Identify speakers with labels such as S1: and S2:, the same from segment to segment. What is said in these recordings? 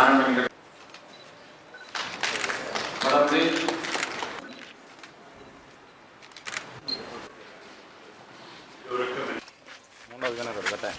S1: ஆரம்பிக்கிறது தொடர்ந்து
S2: மூணாவது கணக்கு கட்டேன்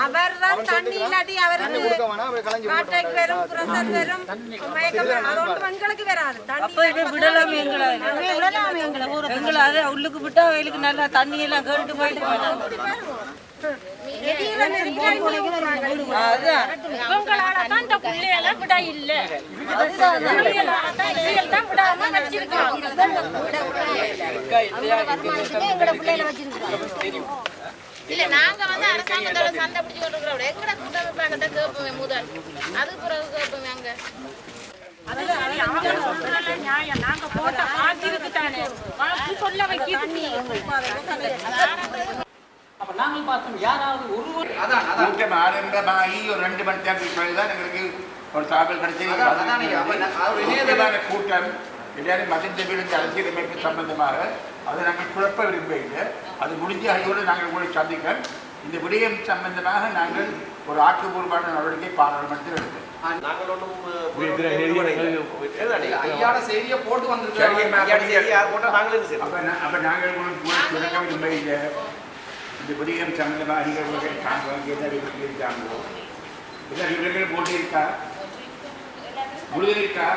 S3: அவர் தான் தண்ணி இல்லாட்டி அவருக்கு காட்டாக்கு வரும் பிரசர் வரும் மயக்கம் வரும். அது ஒன்றும் எங்களுக்கு வராது.
S4: அப்ப இதை விடலாமே எங்களை.
S3: விடலாமே எங்களை ஊரை
S4: எங்களை அதை உள்ளுக்கு விட்டா வயலுக்கு நல்லா தண்ணி எல்லாம் கேட்டு போயிட்டு
S2: இல்ல. இல்ல நாங்க வந்து அரசாங்கத்தோட சண்டை பிடிச்சு கொண்டிருக்கிறோம் எங்கட கேட்போமே முதல். அது பிறகு கேட்போமே அங்க. நியாயம் நாங்க போட்ட வாக்கிற்கு தானே சொல்ல
S5: அப்ப நாங்கள் பார்த்தோம் யாராவது ஒருவர்
S6: கூட்டம் ஆரம்பமாகி ஒரு ரெண்டு மணி தான் எங்களுக்கு ஒரு தகவல் கிடைச்சது கூட்டம். எல்லாரும் மதிந்த விழுந்த அரசியலமைப்பு சம்பந்தமாக. அதை நாங்கள் குழப்ப விரும்பவில்லை. அது முடிஞ்ச அடியோடு நாங்கள் உங்களை சந்திக்க இந்த விடயம் சம்பந்தமாக நாங்கள் ஒரு ஆக்கப்பூர்வமான நடவடிக்கை பாராளுமன்றத்தில் எடுத்தோம்.
S7: ஐயாட செய்தியை போட்டு
S6: சரிங்க,
S7: வந்திருக்காங்க
S6: அப்ப நாங்கள் விளக்க விரும்பவில்லை. இந்த விடயம் சம்பந்தமாக இருக்காங்களோ இல்லை இவர்கள் போட்டியிருக்கா முழுதிருக்கா